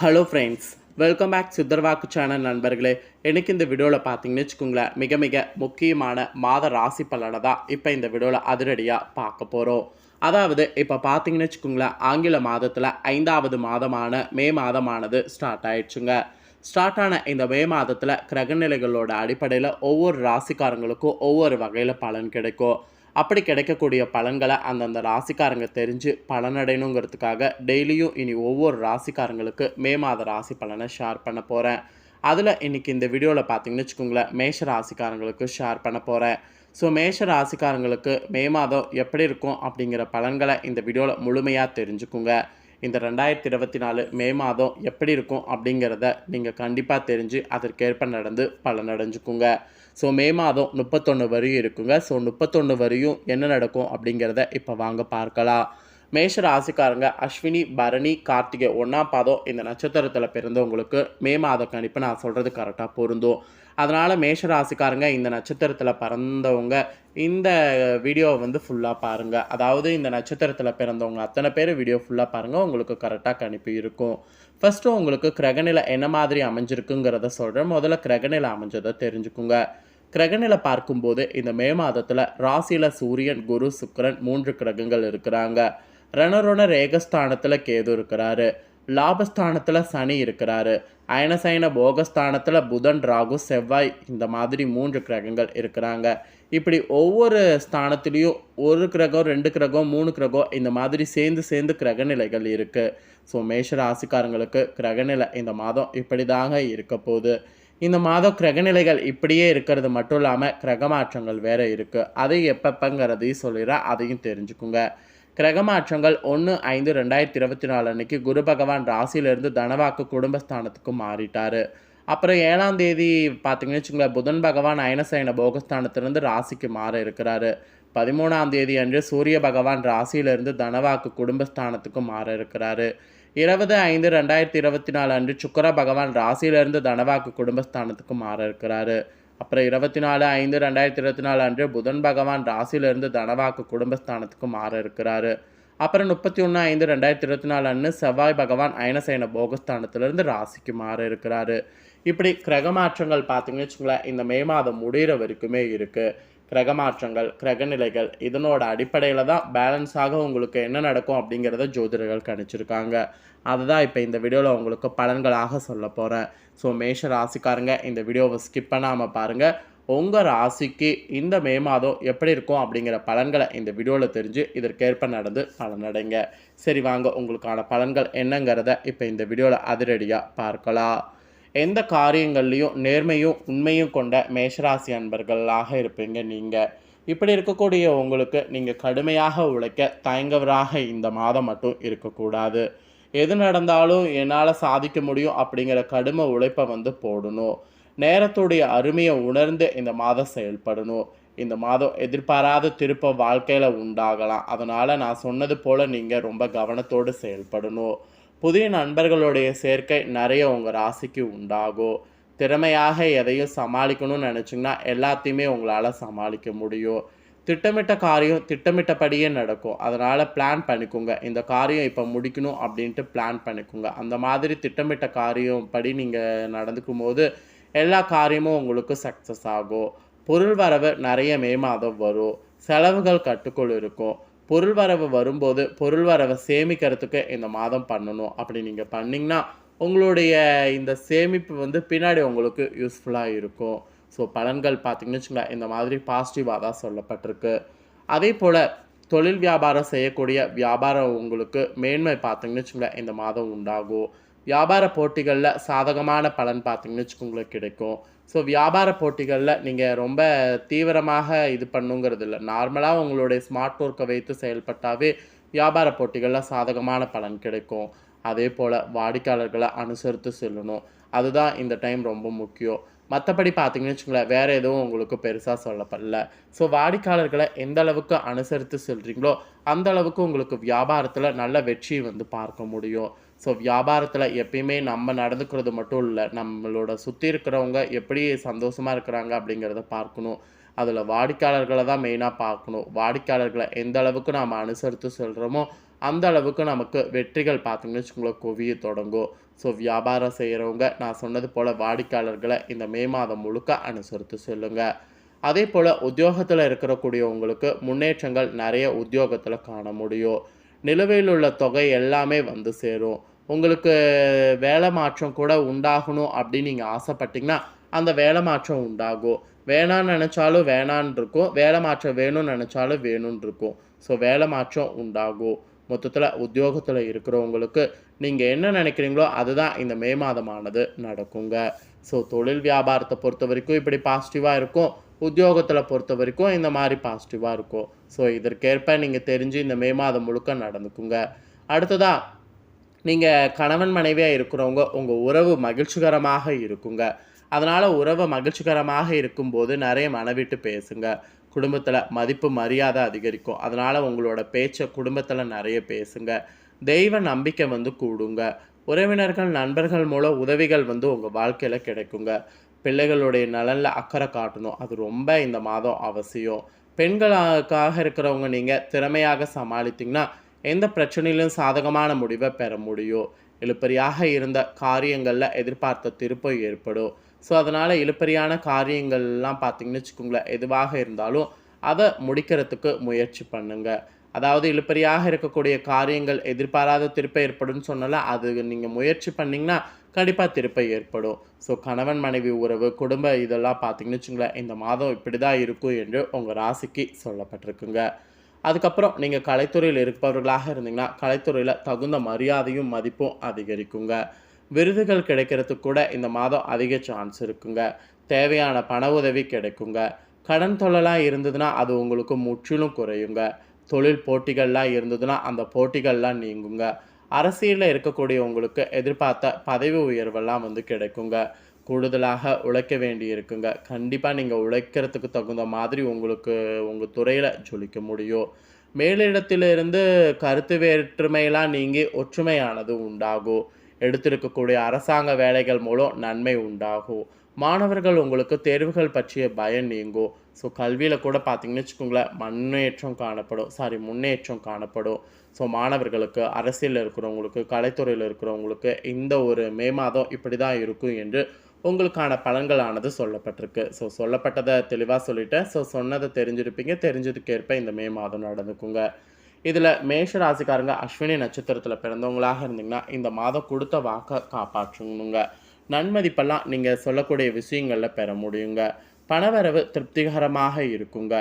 Hello friends welcome back சித்தர்வாக்கு channel நண்பர்களே. எனக்கு இந்த வீடியோவில் பார்த்தீங்கன்னு வச்சுக்கோங்களேன் மிக மிக முக்கியமான மாத ராசி பலனை தான் இப்போ இந்த வீடியோவில் அதிரடியாக பார்க்க போகிறோம் அதாவது இப்போ பார்த்தீங்கன்னு வச்சுக்கோங்களேன் ஆங்கில மாதத்தில் ஐந்தாவது மாதமான மே மாதமானது ஸ்டார்ட் ஆயிடுச்சுங்க. ஸ்டார்ட் ஆன இந்த மே மாதத்தில் கிரகநிலைகளோட அடிப்படையில் ஒவ்வொரு ராசிக்காரங்களுக்கும் ஒவ்வொரு வகையில் பலன் கிடைக்கும். அப்படி கிடைக்கக்கூடிய பலன்களை அந்தந்த ராசிக்காரங்க தெரிஞ்சு பலனடையணுங்கிறதுக்காக டெய்லியும் இனி ஒவ்வொரு ராசிக்காரங்களுக்கு மே மாத ராசி பலனை ஷேர் பண்ண போகிறேன் அதில் இன்றைக்கி இந்த வீடியோவில் பார்த்தீங்கன்னு வச்சுக்கோங்களேன் மேஷ ராசிக்காரங்களுக்கு ஷேர் பண்ண போகிறேன் ஸோ மேஷ ராசிக்காரங்களுக்கு மே மாதம் எப்படி இருக்கும் அப்படிங்கிற பலன்களை இந்த வீடியோவில் முழுமையாக தெரிஞ்சுக்குங்க. இந்த ரெண்டாயிரத்தி இருபத்தி நாலு மே மாதம் எப்படி இருக்கும் அப்படிங்கிறத நீங்கள் கண்டிப்பாக தெரிஞ்சு அதற்கேற்ப நடந்து பலனடைஞ்சுக்குங்க ஸோ மே மாதம் முப்பத்தொன்று வரையும் இருக்குங்க. ஸோ முப்பத்தொன்று வரையும் என்ன நடக்கும் அப்படிங்கிறத இப்போ வாங்க பார்க்கலாம். மேஷ ராசிக்காரங்க அஸ்வினி பரணி கார்த்திகை ஒன்றாம் பாதம் இந்த நட்சத்திரத்தில் பிறந்தவங்களுக்கு மே மாத கணிப்பு நான் சொல்கிறது கரெக்டாக பொருந்தும். அதனால் மேஷ ராசிக்காரங்க இந்த நட்சத்திரத்தில் பிறந்தவங்க இந்த வீடியோவை வந்து ஃபுல்லாக பாருங்கள் அதாவது இந்த நட்சத்திரத்தில் பிறந்தவங்க அத்தனை பேர் வீடியோ ஃபுல்லாக பாருங்கள் உங்களுக்கு கரெக்டாக கணிப்பு இருக்கும். ஃபஸ்ட்டு உங்களுக்கு கிரகநிலை என்ன மாதிரி அமைஞ்சிருக்குங்கிறத சொல்கிறேன் முதல்ல கிரகநிலை அமைஞ்சதை தெரிஞ்சுக்குங்க. கிரகநிலை பார்க்கும்போது இந்த மே மாதத்தில் ராசியில் சூரியன் குரு சுக்கரன் மூன்று கிரகங்கள் இருக்கிறாங்க. ரணரோட ரேகஸ்தானத்தில் கேது இருக்கிறாரு. லாபஸ்தானத்தில் சனி இருக்கிறாரு. அயனசயன போகஸ்தானத்தில் புதன் ராகு செவ்வாய் இந்த மாதிரி மூன்று கிரகங்கள் இருக்கிறாங்க. இப்படி ஒவ்வொரு ஸ்தானத்துலேயும் ஒரு கிரகம் ரெண்டு கிரகம் மூணு கிரகம் இந்த மாதிரி சேர்ந்து சேர்ந்து கிரகநிலைகள் இருக்குது ஸோ மேஷ ராசிக்காரங்களுக்கு கிரகநிலை இந்த மாதம் இப்படி தாங்க இருக்க போகுது. இந்த மாதம் கிரகநிலைகள் இப்படியே இருக்கிறது மட்டும் இல்லாமல் கிரக மாற்றங்கள் வேறு இருக்குது அதை எப்பப்பங்கிறதையும் சொல்லிடுறேன் அதையும் தெரிஞ்சுக்குங்க. கிரகமாற்றங்கள் ஒன்று ஐந்து ரெண்டாயிரத்தி இருபத்தி நாலு அன்னைக்கு குரு பகவான் ராசியிலிருந்து தனவாக்கு குடும்பஸ்தானத்துக்கு மாறிட்டார். அப்புறம் ஏழாம் தேதி பார்த்தீங்கன்னு வச்சுங்களேன் புதன் பகவான் அயனசயன போகஸ்தானத்திலிருந்து ராசிக்கு மாற இருக்கிறாரு. பதிமூணாம் தேதி அன்று சூரிய பகவான் ராசியிலிருந்து தனவாக்கு குடும்பஸ்தானத்துக்கு மாற இருக்கிறாரு. இருபது ஐந்து ரெண்டாயிரத்தி இருபத்தி நாலு அன்று சுக்கர பகவான் ராசியிலிருந்து தனவாக்கு குடும்பஸ்தானத்துக்கு மாற இருக்கிறாரு. அப்புறம் இருபத்தி நாலு ஐந்து ரெண்டாயிரத்தி இருபத்தி நாலு அன்று புதன் பகவான் ராசியிலிருந்து தனவாக்கு குடும்பஸ்தானத்துக்கு மாற இருக்கிறாரு. அப்புறம் முப்பத்தி ஒன்று ஐந்து ரெண்டாயிரத்தி இருபத்தி நாலு அன்று செவ்வாய் பகவான் அயனசேன போகஸ்தானத்திலிருந்து ராசிக்கு மாற இருக்கிறாரு. இப்படி கிரக மாற்றங்கள் பார்த்தீங்கன்னு வச்சுங்களேன் இந்த மே மாதம் முடிகிற வரைக்குமே இருக்குது கிரக மாற்றங்கள் கிரகநிலைகள் இதனோட அடிப்படையில் தான் பேலன்ஸாக உங்களுக்கு என்ன நடக்கும் அப்படிங்கிறத ஜோதிடர்கள் கணிச்சிருக்காங்க. அதுதான் இப்போ இந்த வீடியோவில் உங்களுக்கு பலன்களாக சொல்ல போகிறேன் ஸோ மேஷ ராசிக்காரங்க இந்த வீடியோவை ஸ்கிப் பண்ணாமல் பாருங்கள் உங்கள் ராசிக்கு இந்த மே மாதம் எப்படி இருக்கும் அப்படிங்கிற பலன்களை இந்த வீடியோவில் தெரிஞ்சு இதற்கேற்ப நடந்து பலனடைங்க. சரி வாங்க உங்களுக்கான பலன்கள் என்னங்கிறத இப்போ இந்த வீடியோவில் அதிரடியாக பார்க்கலாம். எந்த காரியங்கள்லையும் நேர்மையும் உண்மையும் கொண்ட மேஷராசி அன்பர்களாக இருப்பீங்க நீங்கள் இப்படி இருக்கக்கூடிய உங்களுக்கு நீங்கள் கடுமையாக உழைக்க தயங்கவராக இந்த மாதம் மட்டும் இருக்கக்கூடாது. எது நடந்தாலும் என்னால் சாதிக்க முடியும் அப்படிங்கிற கடுமை உழைப்பை வந்து போடணும். நேரத்துடைய அருமையை உணர்ந்து இந்த மாதம் செயல்படணும். இந்த மாதம் எதிர்பாராத திருப்ப வாழ்க்கையில் உண்டாகலாம். அதனால் நான் சொன்னது போல் நீங்கள் ரொம்ப கவனத்தோடு செயல்படணும். புதிய நண்பர்களுடைய சேர்க்கை நிறைய உங்கள் ராசிக்கு உண்டாகும் திறமையாக எதையும் சமாளிக்கணும்னு நினச்சிங்கன்னா எல்லாத்தையுமே உங்களால் சமாளிக்க முடியும். திட்டமிட்ட காரியம் திட்டமிட்டபடியே நடக்கும். அதனால் பிளான் பண்ணிக்கோங்க. இந்த காரியம் இப்போ முடிக்கணும் அப்படின்ட்டு பிளான் பண்ணிக்கோங்க. அந்த மாதிரி திட்டமிட்ட காரியம் படி நீங்கள் நடந்துக்கும் போது எல்லா காரியமும் உங்களுக்கு சக்ஸஸ் ஆகும். பொருள் வரவு நிறைய மே மாதம் வரும். செலவுகள் கட்டுக்குள் இருக்கும். பொருள் வரவு வரும்போது பொருள் வரவை சேமிக்கிறதுக்கு இந்த மாதம் பண்ணணும். அப்படி நீங்கள் பண்ணிங்கன்னா உங்களுடைய இந்த சேமிப்பு வந்து பின்னாடி உங்களுக்கு யூஸ்ஃபுல்லாக இருக்கும். ஸோ பலன்கள் பார்த்தீங்கன்னு வச்சுங்களேன் இந்த மாதிரி பாசிட்டிவாக தான் சொல்லப்பட்டிருக்கு. அதே போல் தொழில் வியாபாரம் செய்யக்கூடிய வியாபாரம் உங்களுக்கு மேன்மை பார்த்தீங்கன்னு வச்சுங்களேன் இந்த மாதம் உண்டாகும். வியாபார போட்டிகளில் சாதகமான பலன் பார்த்தீங்கன்னு வச்சுக்கோங்களுக்கு கிடைக்கும். ஸோ வியாபார போட்டிகளில் நீங்கள் ரொம்ப தீவிரமாக இது பண்ணுங்கிறது இல்லை. நார்மலாக உங்களுடைய ஸ்மார்ட் ஒர்க்கை வைத்து செயல்பட்டாவே வியாபார போட்டிகளில் சாதகமான பலன் கிடைக்கும். அதே போல் வாடிக்கையாளர்களை அனுசரித்து செல்லணும். அதுதான் இந்த டைம் ரொம்ப முக்கியம். மற்றபடி பார்த்தீங்கன்னு வச்சுங்களேன் வேறு எதுவும் உங்களுக்கு பெருசாக சொல்லப்படல. ஸோ வாடிக்கையாளர்களை எந்த அளவுக்கு அனுசரித்து செல்கிறீங்களோ அந்த அளவுக்கு உங்களுக்கு வியாபாரத்தில் நல்ல வெற்றி வந்து பார்க்க முடியும். ஸோ வியாபாரத்தில் எப்பயுமே நம்ம நடந்துக்கிறது மட்டும் இல்லை நம்மளோட சுற்றி இருக்கிறவங்க எப்படி சந்தோஷமாக இருக்கிறாங்க அப்படிங்கிறத பார்க்கணும். அதில் வாடிக்கையாளர்களை தான் மெயினாக பார்க்கணும். வாடிக்கையாளர்களை எந்த அளவுக்கு நாம் அனுசரித்து செல்கிறோமோ அந்த அளவுக்கு நமக்கு வெற்றிகள் பார்த்தீங்கன்னு வச்சுக்கோங்களேன் குவிய தொடங்கும். ஸோ வியாபாரம் செய்கிறவங்க நான் சொன்னது போல் வாடிக்கையாளர்களை இந்த மே மாதம் முழுக்க அனுசரித்து செல்லுங்கள் அதே போல் உத்தியோகத்தில் இருக்கிறக்கூடியவங்களுக்கு முன்னேற்றங்கள் நிறைய உத்தியோகத்தில் காண முடியும். நிலுவையில் உள்ள தொகை எல்லாமே வந்து சேரும். உங்களுக்கு வேலை மாற்றம் கூட உண்டாகணும் அப்படின்னு நீங்கள் ஆசைப்பட்டீங்கன்னா அந்த வேலை மாற்றம் உண்டாகும். வேணான்னு நினச்சாலும் வேணான்னு இருக்கும். வேலை மாற்றம் வேணும்னு நினச்சாலும் வேணும்னு இருக்கும். ஸோ வேலை மாற்றம் உண்டாகும். மொத்தத்தில் உத்தியோகத்தில் இருக்கிறவங்களுக்கு நீங்கள் என்ன நினைக்கிறீங்களோ அதுதான் இந்த மே மாதமானது நடக்குங்க. ஸோ தொழில் வியாபாரத்தை பொறுத்த வரைக்கும் இப்படி பாசிட்டிவாக இருக்கும். உத்தியோகத்தில் பொறுத்த வரைக்கும் இந்த மாதிரி பாசிட்டிவாக இருக்கும். ஸோ இதற்கேற்ப நீங்கள் தெரிஞ்சு இந்த மே மாதம் முழுக்க நடந்துக்குங்க. அடுத்ததாக நீங்கள் கணவன் மனைவியாக இருக்கிறவங்க உங்கள் உறவு மகிழ்ச்சிகரமாக இருக்குங்க. அதனால் உறவு மகிழ்ச்சிகரமாக இருக்கும்போது நிறைய மனவிட்டு பேசுங்க. குடும்பத்தில் மதிப்பு மரியாதை அதிகரிக்கும். அதனால் உங்களோட பேச்சை குடும்பத்தில் நிறைய பேசுங்க. தெய்வ நம்பிக்கை வந்து கூடுங்க. உறவினர்கள் நண்பர்கள் மூலம் உதவிகள் வந்து உங்கள் வாழ்க்கையில் கிடைக்குங்க. பிள்ளைகளுடைய நலனில் அக்கறை காட்டணும். அது ரொம்ப இந்த மாதம் அவசியம். பெண்களுக்காக இருக்கிறவங்க நீங்கள் திறமையாக சமாளித்தீங்கன்னா எந்த பிரச்சனையிலும் சாதகமான முடிவை பெற முடியும். இழுப்பறியாக இருந்த காரியங்களில் எதிர்பார்த்த திருப்பம் ஏற்படும். ஸோ அதனால் இழுப்பறியான காரியங்கள்லாம் பார்த்தீங்கன்னு வச்சுக்கோங்களேன் எதுவாக இருந்தாலும் அதை முடிக்கிறதுக்கு முயற்சி பண்ணுங்கள் அதாவது இழுப்பறியாக இருக்கக்கூடிய காரியங்கள் எதிர்பாராத திருப்பை ஏற்படும்னு சொன்னால அது நீங்கள் முயற்சி பண்ணிங்கன்னா கண்டிப்பாக திருப்ப ஏற்படும். ஸோ கணவன் மனைவி உறவு குடும்ப இதெல்லாம் பார்த்தீங்கன்னு வச்சுங்களேன் இந்த மாதம் இப்படி தான் இருக்கும் என்று உங்கள் ராசிக்கு சொல்லப்பட்டிருக்குங்க. அதுக்கப்புறம் நீங்கள் கலைத்துறையில் இருப்பவர்களாக இருந்தீங்கன்னா கலைத்துறையில் தகுந்த மரியாதையும் மதிப்பும் அதிகரிக்குங்க. விருதுகள் கிடைக்கிறதுக்கு கூட இந்த மாதம் அதிக சான்ஸ் இருக்குங்க. தேவையான பண உதவி கிடைக்குங்க. கடன் தொல்லலாம் இருந்ததுன்னா அது உங்களுக்கு முற்றிலும் குறையுங்க. தொழில் போட்டிகள்லாம் இருந்ததுன்னா அந்த போட்டிகள்லாம் நீங்குங்க. அரசியலில் இருக்கக்கூடிய உங்களுக்கு எதிர்பார்த்த பதவி உயர்வெல்லாம் வந்து கிடைக்குங்க. கூடுதலாக உழைக்க வேண்டி இருக்குங்க கண்டிப்பாக நீங்கள் உழைக்கிறதுக்கு தகுந்த மாதிரி உங்களுக்கு உங்கள் துறையில் ஜொலிக்க முடியும். மேலிடத்திலிருந்து கருத்து வேற்றுமையெல்லாம் நீங்கி ஒற்றுமையானது உண்டாகும். எடுத்திருக்கக்கூடிய அரசாங்க வேலைகள் மூலம் நன்மை உண்டாகும். மாணவர்கள் உங்களுக்கு தேர்வுகள் பற்றிய பயம் நீங்கும். ஸோ கல்வியில் கூட பார்த்தீங்கன்னு வச்சுக்கோங்களேன் முன்னேற்றம் காணப்படும். சாரி முன்னேற்றம் காணப்படும். ஸோ மாணவர்களுக்கு அரசியலில் இருக்கிறவங்களுக்கு கலைத்துறையில் இருக்கிறவங்களுக்கு இந்த ஒரு மே மாதம் இப்படி தான் இருக்கும் என்று உங்களுக்கான பலன்களானது சொல்லப்பட்டிருக்கு. ஸோ சொல்லப்பட்டதை தெளிவாக சொல்லிட்டேன். ஸோ சொன்னதை தெரிஞ்சிருப்பீங்க. தெரிஞ்சதுக்கேற்ப இந்த மே மாதம் நடந்துக்குங்க. இதில் மேஷ ராசிக்காரங்க அஸ்வினி நட்சத்திரத்தில் பிறந்தவங்களாக இருந்தீங்கன்னா இந்த மாதம் கொடுத்த வாக்கை காப்பாற்றணுங்க நன்மதிப்பெல்லாம் நீங்கள் சொல்லக்கூடிய விஷயங்களில் பெற முடியுங்க. பணவரவு திருப்திகரமாக இருக்குங்க.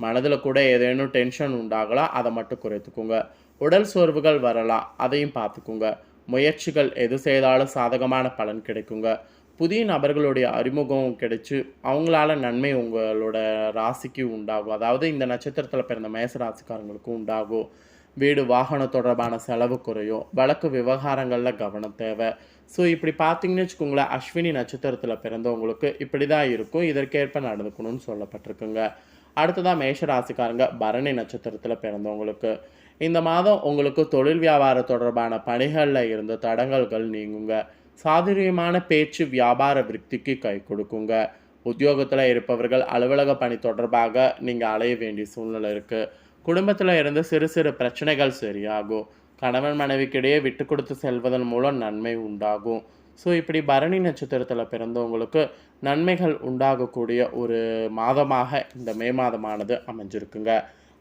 மனதில் கூட ஏதேனும் டென்ஷன் உண்டாகலாம் அதை மட்டும் குறைத்துக்குங்க. உடல் சோர்வுகள் வரலாம் அதையும் பார்த்துக்குங்க. முயற்சிகள் எது செய்தாலும் சாதகமான பலன் கிடைக்குங்க. புதிய நபர்களுடைய அறிமுகம் கிடைச்சி அவங்களால நன்மை உங்களோட ராசிக்கு உண்டாகும். அதாவது இந்த நட்சத்திரத்தில் பிறந்த மேச ராசிக்காரங்களுக்கும் உண்டாகும். வீடு வாகனம் தொடர்பான செலவு குறையும். வழக்கு விவகாரங்களில் கவனம் தேவை. ஸோ இப்படி பார்த்தீங்கன்னு வச்சுக்கோங்களேன் அஸ்வினி நட்சத்திரத்தில் பிறந்தவங்களுக்கு இப்படி தான் இருக்கும். இதற்கேற்ப நடந்துக்கணும்னு சொல்லப்பட்டிருக்குங்க. அடுத்ததாக மேஷ ராசிக்காரங்க பரணி நட்சத்திரத்தில் பிறந்தவங்களுக்கு. இந்த மாதம் உங்களுக்கு தொழில் வியாபாரம் தொடர்பான பணிகளில் இருந்த தடங்கல்கள் நீங்குங்க. சாதுரியமான பேச்சு வியாபார விருத்திக்கு கை கொடுக்குங்க. உத்தியோகத்தில் இருப்பவர்கள் அலுவலக பணி தொடர்பாக நீங்கள் அலைய வேண்டிய சூழ்நிலை இருக்குது குடும்பத்தில் இருந்து சிறு சிறு பிரச்சனைகள் சரியாகும். கணவன் மனைவிக்கிடையே விட்டு கொடுத்து செல்வதன் மூலம் நன்மை உண்டாகும். ஸோ இப்படி பரணி நட்சத்திரத்தில் பிறந்தவங்களுக்கு நன்மைகள் உண்டாகக்கூடிய ஒரு மாதமாக இந்த மே மாதமானது அமைஞ்சிருக்குங்க.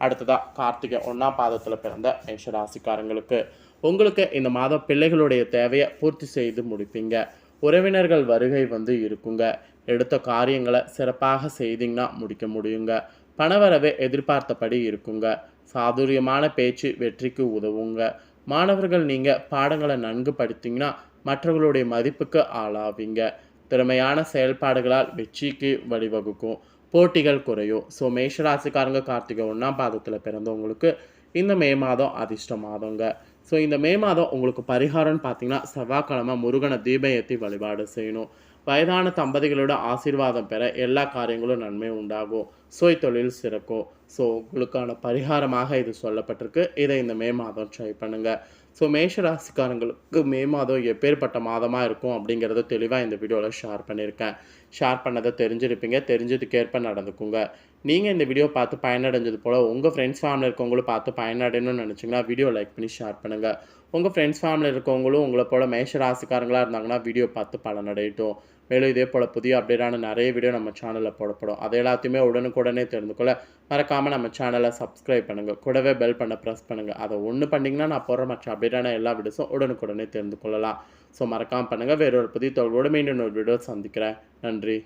அடுத்ததாக கார்த்திகை ஒன்றாம் பாதத்தில் பிறந்த மேஷராசிக்காரங்களுக்கு. உங்களுக்கு இந்த மாதம் பிள்ளைகளுடைய தேவையை பூர்த்தி செய்து முடிப்பீங்க. உறவினர்கள் வருகை வந்து இருக்குங்க. எடுத்த காரியங்களை சிறப்பாக செய்தீங்கன்னா முடிக்க முடியுங்க. பணவரவே எதிர்பார்த்தபடி இருக்குங்க. சாதுரியமான பேச்சு வெற்றிக்கு உதவுங்க. மாணவர்கள் நீங்கள் பாடங்களை நன்கு படித்தீங்கன்னா மற்றவர்களுடைய மதிப்புக்கு ஆளாவீங்க. திறமையான செயல்பாடுகளால் வெற்றிக்கு வழிவகுக்கும். போட்டிகள் குறையும். ஸோ மேஷராசிக்காரங்க கார்த்திகை ஒன்றாம் பாதத்தில் பிறந்தவங்களுக்கு இந்த மே மாதம் அதிர்ஷ்ட மாதங்க. ஸோ இந்த மே மாதம் உங்களுக்கு பரிகாரம்னு பார்த்தீங்கன்னா செவ்வாய்க்கிழமை முருகனை தீபம் ஏற்றி வழிபாடு செய்யணும். வயதான தம்பதிகளோட ஆசீர்வாதம் பெற எல்லா காரியங்களும் நன்மை உண்டாகும். சுய தொழில் சிறக்கும் ஸோ உங்களுக்கான பரிகாரமாக இது சொல்லப்பட்டிருக்கு. இதை இந்த மே மாதம் ட்ரை பண்ணுங்கள் ஸோ மேஷராசிக்காரங்களுக்கு மே மாதம் எப்பேற்பட்ட மாதமாக இருக்கும் அப்படிங்கிறத தெளிவாக இந்த வீடியோவில் ஷேர் பண்ணியிருக்கேன் ஷேர் பண்ணதை தெரிஞ்சிருப்பீங்க. தெரிஞ்சதுக்கேற்ப நடந்துக்குங்க. நீங்கள் இந்த வீடியோ பார்த்து பயனடைஞ்சது போல் உங்கள் ஃப்ரெண்ட்ஸ் ஃபேமிலி இருக்கவங்களும் பார்த்து பயனடையணும்னு நினச்சிங்கன்னா வீடியோ லைக் பண்ணி ஷேர் பண்ணுங்கள் உங்கள் ஃப்ரெண்ட்ஸ் ஃபேமிலி இருக்கவங்களும் உங்களை போல் மேஷ ராசிக்காரங்களாக இருந்தாங்கன்னா வீடியோ பார்த்து பலனடையட்டும். மேலும் இதே போல் புதிய அப்டேட்டான நிறைய வீடியோ நம்ம சேனலில் போடப்படும். அது எல்லாத்தையுமே உடனுக்குடனே தெரிந்து கொள்ள மறக்காமல் நம்ம சேனலை சப்ஸ்கிரைப் பண்ணுங்கள் கூடவே பெல் பண்ண ப்ரெஸ் பண்ணுங்கள் அதை ஒன்று பண்ணிங்கன்னா நான் போடுற மற்ற அப்டேட்டான எல்லா வீடியோஸும் உடனுக்குடனே தெரிந்து கொள்ளலாம் ஸோ மறக்காமல் பண்ணுங்கள் வேறொரு புதிய தொழிலோடு மீண்டும் ஒரு வீடியோ சந்திக்கிறேன். நன்றி.